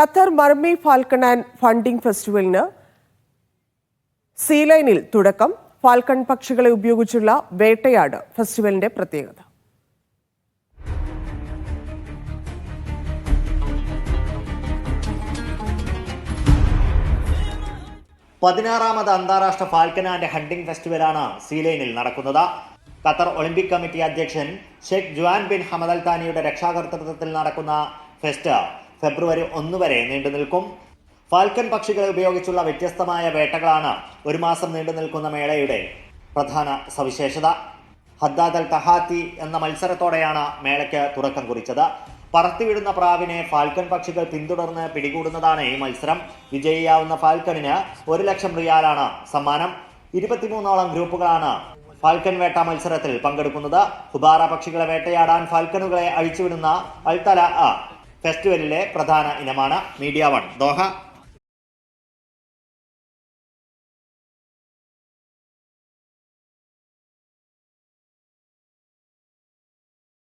Qatar Marmi falcon and hunting ഫെസ്റ്റിവലിന് സീലൈനിൽ തുടക്കം. Falcon പക്ഷികളെ ഉപയോഗിച്ചുള്ള വേട്ടയാട് ഫെസ്റ്റിവലിന്റെ പ്രത്യേകത. പതിനാറാമത് അന്താരാഷ്ട്ര ഫാൽക്കൺ ആൻഡ് ഹണ്ടിംഗ് ഫെസ്റ്റിവലാണ് സീലൈനിൽ നടക്കുന്നത്. ഖത്തർ ഒളിമ്പിക് കമ്മിറ്റി അധ്യക്ഷൻ Sheikh Joaan bin Hamad Al താനിയുടെ രക്ഷാകർത്തൃത്വത്തിൽ നടക്കുന്ന ഫെസ്റ്റ് ഫെബ്രുവരി ഒന്ന് വരെ നീണ്ടു നിൽക്കും. ഫാൽക്കൻ പക്ഷികളെ ഉപയോഗിച്ചുള്ള വ്യത്യസ്തമായ വേട്ടകളാണ് ഒരു മാസം നീണ്ടു നിൽക്കുന്ന മേളയുടെ പ്രധാന സവിശേഷത. ഹദ്ദാദൽ തഹാത്തി എന്ന മത്സരത്തോടെയാണ് മേളയ്ക്ക് തുടക്കം കുറിച്ചത്. പറത്തിവിടുന്ന പ്രാവിനെ ഫാൽക്കൺ പക്ഷികൾ പിന്തുടർന്ന് പിടികൂടുന്നതാണ് ഈ മത്സരം. വിജയിയാവുന്ന ഫാൽക്കണിന് ഒരു ലക്ഷം റിയാലാണ് സമ്മാനം. ഇരുപത്തിമൂന്നോളം ഗ്രൂപ്പുകളാണ് ഫാൽക്കൺ വേട്ട മത്സരത്തിൽ പങ്കെടുക്കുന്നത്. ഹുബാറ പക്ഷികളെ വേട്ടയാടാൻ ഫാൽക്കണുകളെ അഴിച്ചുവിടുന്ന അൽത്തല ഫെസ്റ്റിവലിലെ പ്രധാന ഇനമാണ് മീഡിയ വൺ. ദോഹ.